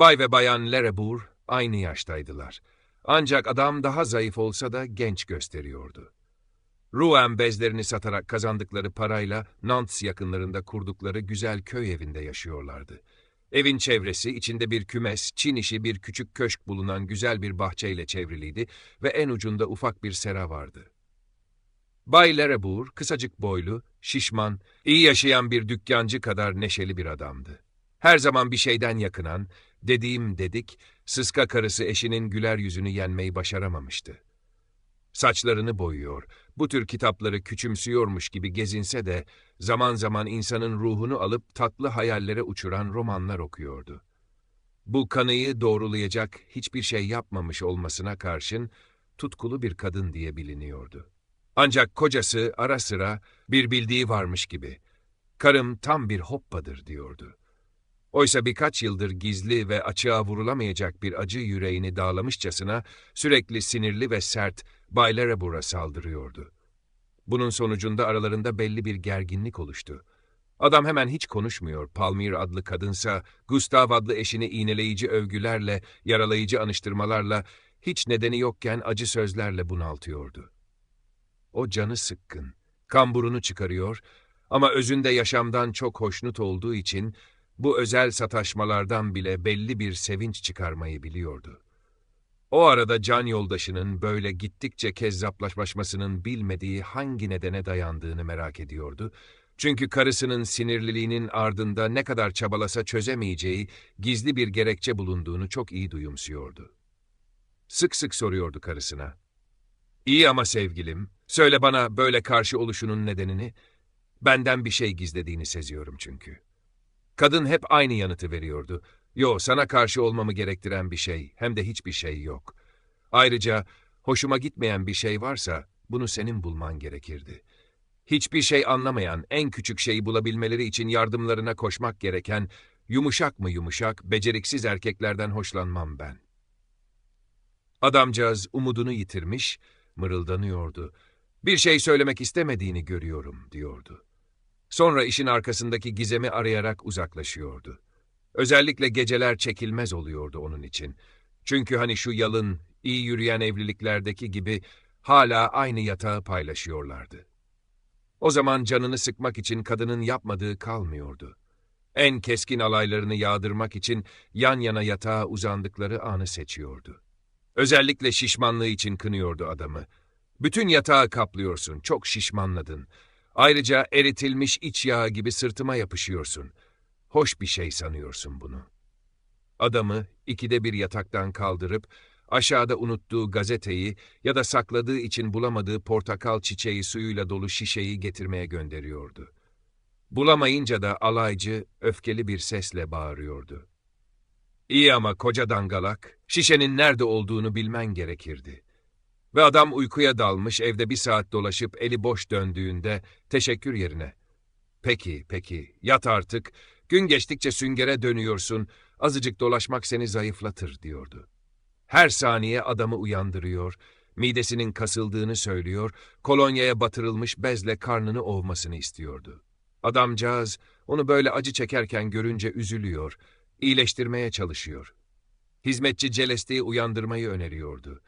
Bay ve Bayan Lerebur aynı yaştaydılar. Ancak adam daha zayıf olsa da genç gösteriyordu. Rouen bezlerini satarak kazandıkları parayla Nantes yakınlarında kurdukları güzel köy evinde yaşıyorlardı. Evin çevresi içinde bir kümes, Çin işi bir küçük köşk bulunan güzel bir bahçeyle çevriliydi ve en ucunda ufak bir sera vardı. Bay Lerebur, kısacık boylu, şişman, iyi yaşayan bir dükkancı kadar neşeli bir adamdı. Her zaman bir şeyden yakınan, dediğim dedik, sıska karısı eşinin güler yüzünü yenmeyi başaramamıştı. Saçlarını boyuyor, bu tür kitapları küçümsüyormuş gibi gezinse de zaman zaman insanın ruhunu alıp tatlı hayallere uçuran romanlar okuyordu. Bu kanıyı doğrulayacak hiçbir şey yapmamış olmasına karşın tutkulu bir kadın diye biliniyordu. Ancak kocası ara sıra bir bildiği varmış gibi, karım tam bir hoppadır diyordu. Oysa birkaç yıldır gizli ve açığa vurulamayacak bir acı yüreğini dağlamışçasına sürekli sinirli ve sert Bay Lerebur'a saldırıyordu. Bunun sonucunda aralarında belli bir gerginlik oluştu. Adam hemen hiç konuşmuyor, Palmir adlı kadınsa Gustav adlı eşini iğneleyici övgülerle, yaralayıcı anıştırmalarla, hiç nedeni yokken acı sözlerle bunaltıyordu. O canı sıkkın, kamburunu çıkarıyor ama özünde yaşamdan çok hoşnut olduğu için bu özel sataşmalardan bile belli bir sevinç çıkarmayı biliyordu. O arada can yoldaşının böyle gittikçe kezzaplaşmasının bilmediği hangi nedene dayandığını merak ediyordu. Çünkü karısının sinirliliğinin ardında ne kadar çabalasa çözemeyeceği gizli bir gerekçe bulunduğunu çok iyi duyumsuyordu. Sık sık soruyordu karısına. İyi ama sevgilim, söyle bana böyle karşı oluşunun nedenini. Benden bir şey gizlediğini seziyorum çünkü. Kadın hep aynı yanıtı veriyordu. Yo, sana karşı olmamı gerektiren bir şey, hem de hiçbir şey yok. Ayrıca hoşuma gitmeyen bir şey varsa bunu senin bulman gerekirdi. Hiçbir şey anlamayan, en küçük şeyi bulabilmeleri için yardımlarına koşmak gereken, yumuşak mı yumuşak, beceriksiz erkeklerden hoşlanmam ben. Adamcağız umudunu yitirmiş, mırıldanıyordu. Bir şey söylemek istemediğini görüyorum, diyordu. Sonra işin arkasındaki gizemi arayarak uzaklaşıyordu. Özellikle geceler çekilmez oluyordu onun için. Çünkü hani şu yalın, iyi yürüyen evliliklerdeki gibi hala aynı yatağı paylaşıyorlardı. O zaman canını sıkmak için kadının yapmadığı kalmıyordu. En keskin alaylarını yağdırmak için yan yana yatağa uzandıkları anı seçiyordu. Özellikle şişmanlığı için kınıyordu adamı. Bütün yatağı kaplıyorsun, çok şişmanladın. Ayrıca eritilmiş iç yağı gibi sırtıma yapışıyorsun. Hoş bir şey sanıyorsun bunu. Adamı ikide bir yataktan kaldırıp aşağıda unuttuğu gazeteyi ya da sakladığı için bulamadığı portakal çiçeği suyuyla dolu şişeyi getirmeye gönderiyordu. Bulamayınca da alaycı, öfkeli bir sesle bağırıyordu. İyi ama koca dangalak, şişenin nerede olduğunu bilmen gerekirdi. Ve adam uykuya dalmış evde bir saat dolaşıp eli boş döndüğünde teşekkür yerine. Peki, peki, yat artık, gün geçtikçe süngere dönüyorsun, azıcık dolaşmak seni zayıflatır diyordu. Her saniye adamı uyandırıyor, midesinin kasıldığını söylüyor, kolonyaya batırılmış bezle karnını ovmasını istiyordu. Adamcağız onu böyle acı çekerken görünce üzülüyor, iyileştirmeye çalışıyor. Hizmetçi Celeste'yi uyandırmayı öneriyordu.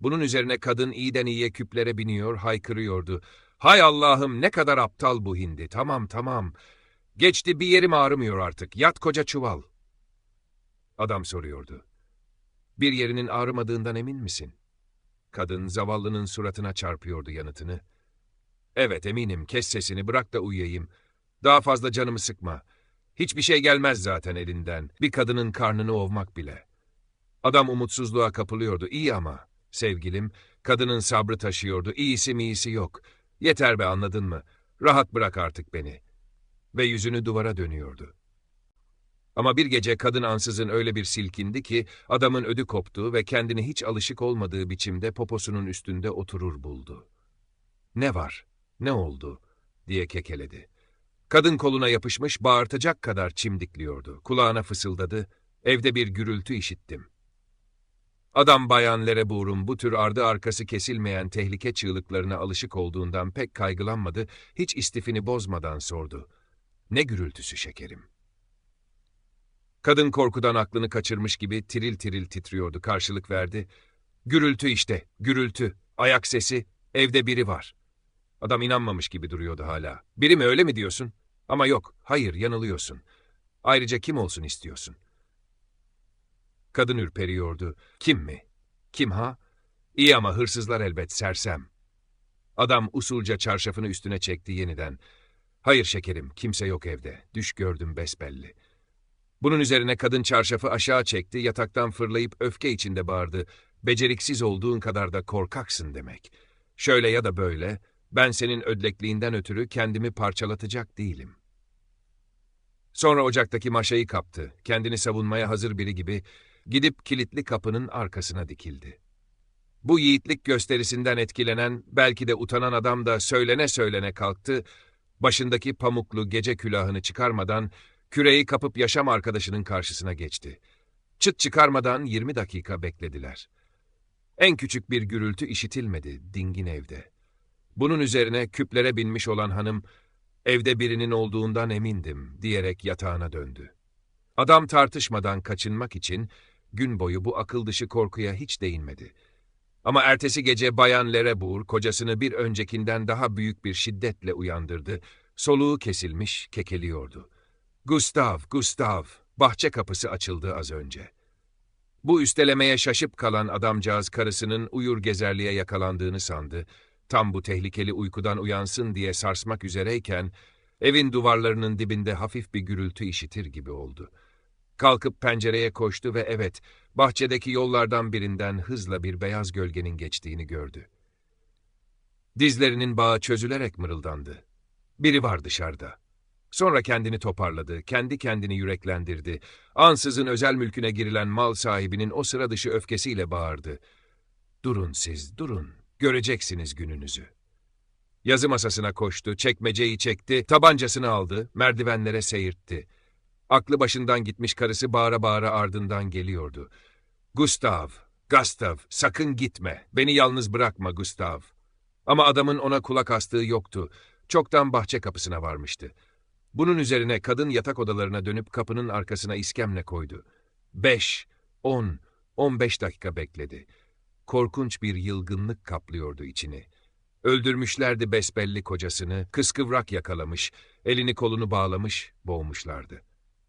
Bunun üzerine kadın iyiden iyiye küplere biniyor, haykırıyordu. Hay Allah'ım ne kadar aptal bu hindi. Tamam tamam. Geçti bir yerim ağrımıyor artık. Yat koca çuval. Adam soruyordu. Bir yerinin ağrımadığından emin misin? Kadın zavallının suratına çarpıyordu yanıtını. Evet eminim kes sesini bırak da uyuyayım. Daha fazla canımı sıkma. Hiçbir şey gelmez zaten elinden. Bir kadının karnını ovmak bile. Adam umutsuzluğa kapılıyordu. İyi ama. Sevgilim, kadının sabrı taşıyordu. İyisi miyisi yok. Yeter be anladın mı? Rahat bırak artık beni. Ve yüzünü duvara dönüyordu. Ama bir gece kadın ansızın öyle bir silkindi ki adamın ödü koptu ve kendini hiç alışık olmadığı biçimde poposunun üstünde oturur buldu. Ne var? Ne oldu? diye kekeledi. Kadın koluna yapışmış bağırtacak kadar çimdikliyordu. Kulağına fısıldadı. Evde bir gürültü işittim. Adam Bayan Lerebur'un bu tür ardı arkası kesilmeyen tehlike çığlıklarına alışık olduğundan pek kaygılanmadı, hiç istifini bozmadan sordu. Ne gürültüsü şekerim? Kadın korkudan aklını kaçırmış gibi tiril tiril titriyordu, karşılık verdi. Gürültü işte, gürültü, ayak sesi, evde biri var. Adam inanmamış gibi duruyordu hala. Biri mi öyle mi diyorsun? Ama yok, hayır yanılıyorsun. Ayrıca kim olsun istiyorsun? Kadın ürperiyordu. Kim mi? Kim ha? İyi ama hırsızlar elbet sersem. Adam usulca çarşafını üstüne çekti yeniden. Hayır şekerim, kimse yok evde. Düş gördüm besbelli. Bunun üzerine kadın çarşafı aşağı çekti, yataktan fırlayıp öfke içinde bağırdı. Beceriksiz olduğun kadar da korkaksın demek. Şöyle ya da böyle, ben senin ödlekliğinden ötürü kendimi parçalatacak değilim. Sonra ocaktaki maşayı kaptı. Kendini savunmaya hazır biri gibi gidip kilitli kapının arkasına dikildi. Bu yiğitlik gösterisinden etkilenen, belki de utanan adam da söylene söylene kalktı, başındaki pamuklu gece külahını çıkarmadan küreği kapıp yaşam arkadaşının karşısına geçti. Çıt çıkarmadan 20 dakika beklediler. En küçük bir gürültü işitilmedi dingin evde. Bunun üzerine küplere binmiş olan hanım, evde birinin olduğundan emindim diyerek yatağına döndü. Adam tartışmadan kaçınmak için gün boyu bu akıl dışı korkuya hiç değinmedi. Ama ertesi gece Bayan Lerebur kocasını bir öncekinden daha büyük bir şiddetle uyandırdı. Soluğu kesilmiş, kekeliyordu. Gustav, Gustav, bahçe kapısı açıldı az önce. Bu üstelemeye şaşıp kalan adamcağız karısının uyur gezerliğe yakalandığını sandı. Tam bu tehlikeli uykudan uyansın diye sarsmak üzereyken, evin duvarlarının dibinde hafif bir gürültü işitir gibi oldu. Kalkıp pencereye koştu ve evet, bahçedeki yollardan birinden hızla bir beyaz gölgenin geçtiğini gördü. Dizlerinin bağı çözülerek mırıldandı. Biri var dışarıda. Sonra kendini toparladı, kendi kendini yüreklendirdi. Ansızın özel mülküne girilen mal sahibinin o sıra dışı öfkesiyle bağırdı. Durun siz, durun. Göreceksiniz gününüzü. Yazı masasına koştu, çekmeceyi çekti, tabancasını aldı, merdivenlere seyirtti. Aklı başından gitmiş karısı bağıra bağıra ardından geliyordu. Gustav, Gustav, sakın gitme. Beni yalnız bırakma Gustav. Ama adamın ona kulak astığı yoktu. Çoktan bahçe kapısına varmıştı. Bunun üzerine kadın yatak odalarına dönüp kapının arkasına iskemle koydu. Beş, on, on beş dakika bekledi. Korkunç bir yılgınlık kaplıyordu içini. Öldürmüşlerdi besbelli kocasını, kıskıvrak yakalamış, elini kolunu bağlamış, boğmuşlardı.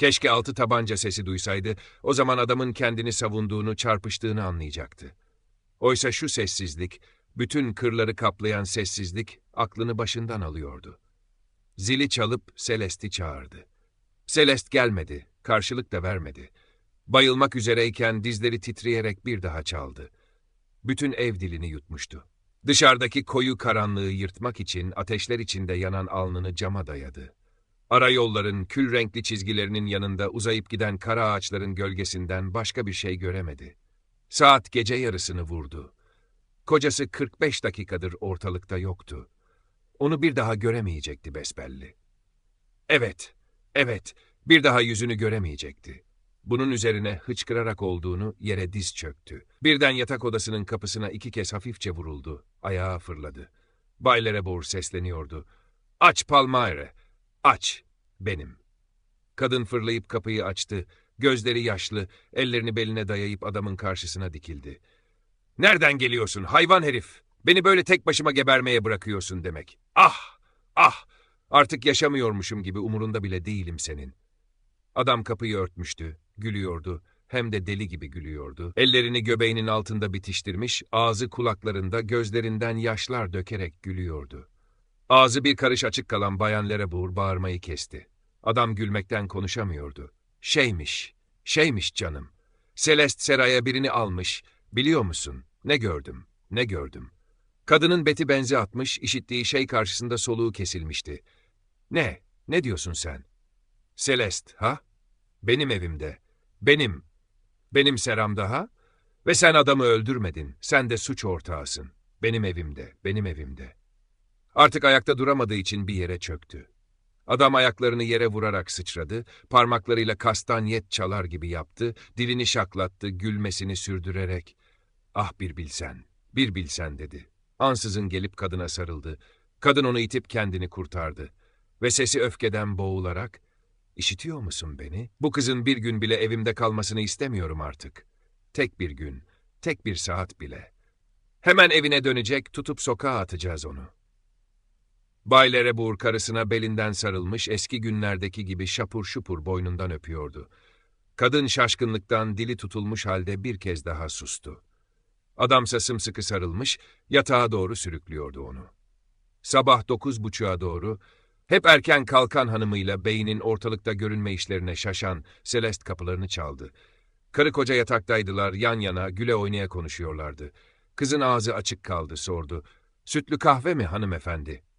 Keşke altı tabanca sesi duysaydı, o zaman adamın kendini savunduğunu, çarpıştığını anlayacaktı. Oysa şu sessizlik, bütün kırları kaplayan sessizlik, aklını başından alıyordu. Zili çalıp Celeste'i çağırdı. Celeste gelmedi, karşılık da vermedi. Bayılmak üzereyken dizleri titreyerek bir daha çaldı. Bütün ev dilini yutmuştu. Dışarıdaki koyu karanlığı yırtmak için ateşler içinde yanan alnını cama dayadı. Ara yolların kül renkli çizgilerinin yanında uzayıp giden kara ağaçların gölgesinden başka bir şey göremedi. Saat gece yarısını vurdu. Kocası 45 dakikadır ortalıkta yoktu. Onu bir daha göremeyecekti besbelli. Evet, evet, bir daha yüzünü göremeyecekti. Bunun üzerine hıçkırarak olduğunu yere diz çöktü. Birden yatak odasının kapısına iki kez hafifçe vuruldu. Ayağa fırladı. Bay Lerebor sesleniyordu. Aç Palmaire, aç, benim. Kadın fırlayıp kapıyı açtı. Gözleri yaşlı, ellerini beline dayayıp adamın karşısına dikildi. Nereden geliyorsun hayvan herif? Beni böyle tek başıma gebermeye bırakıyorsun demek. Ah, ah, artık yaşamıyormuşum gibi umurunda bile değilim senin. Adam kapıyı örtmüştü, gülüyordu, hem de deli gibi gülüyordu. Ellerini göbeğinin altında bitiştirmiş, ağzı kulaklarında gözlerinden yaşlar dökerek gülüyordu. Ağzı bir karış açık kalan Bayan Lerebur bağırmayı kesti. Adam gülmekten konuşamıyordu. Şeymiş, şeymiş canım. Celeste Seray'a birini almış. Biliyor musun? Ne gördüm, ne gördüm. Kadının beti benzi atmış, işittiği şey karşısında soluğu kesilmişti. Ne, ne diyorsun sen? Celeste, ha? Benim evimde. Benim. Benim seramda ha? Ve sen adamı öldürmedin. Sen de suç ortağısın. Benim evimde, benim evimde. Artık ayakta duramadığı için bir yere çöktü. Adam ayaklarını yere vurarak sıçradı, parmaklarıyla kastanyet çalar gibi yaptı, dilini şaklattı, gülmesini sürdürerek. Ah bir bilsen, bir bilsen dedi. Ansızın gelip kadına sarıldı. Kadın onu itip kendini kurtardı. Ve sesi öfkeden boğularak, İşitiyor musun beni? Bu kızın bir gün bile evimde kalmasını istemiyorum artık. Tek bir gün, tek bir saat bile. Hemen evine dönecek, tutup sokağa atacağız onu. Bay Lerebur karısına belinden sarılmış eski günlerdeki gibi şapur şupur boynundan öpüyordu. Kadın şaşkınlıktan dili tutulmuş halde bir kez daha sustu. Adamsa sımsıkı sarılmış, yatağa doğru sürüklüyordu onu. Sabah dokuz buçuğa doğru, hep erken kalkan hanımıyla beynin ortalıkta görünme işlerine şaşan Celeste kapılarını çaldı. Karı koca yataktaydılar, yan yana, güle oynaya konuşuyorlardı. Kızın ağzı açık kaldı, sordu. Sütlü kahve mi hanımefendi?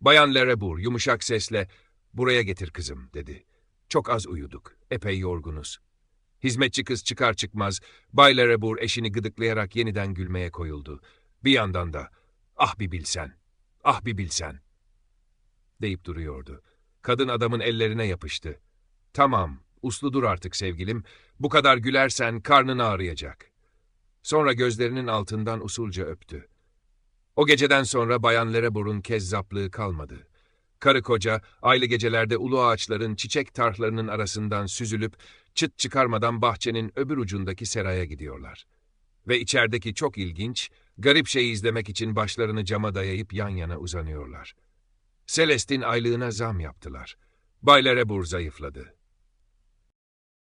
Bayan Lerebur yumuşak sesle, buraya getir kızım, dedi. Çok az uyuduk, epey yorgunuz. Hizmetçi kız çıkar çıkmaz, Bay Lerebur eşini gıdıklayarak yeniden gülmeye koyuldu. Bir yandan da, ah bir bilsen, ah bir bilsen, deyip duruyordu. Kadın adamın ellerine yapıştı. Tamam, uslu dur artık sevgilim, bu kadar gülersen karnın ağrıyacak. Sonra gözlerinin altından usulca öptü. O geceden sonra Bayan Lerebur'un kezzaplığı kalmadı. Karı koca, aylı gecelerde ulu ağaçların çiçek tarhlarının arasından süzülüp, çıt çıkarmadan bahçenin öbür ucundaki seraya gidiyorlar. Ve içerideki çok ilginç, garip şeyi izlemek için başlarını cama dayayıp yan yana uzanıyorlar. Celestin aylığına zam yaptılar. Bay Lerebur zayıfladı.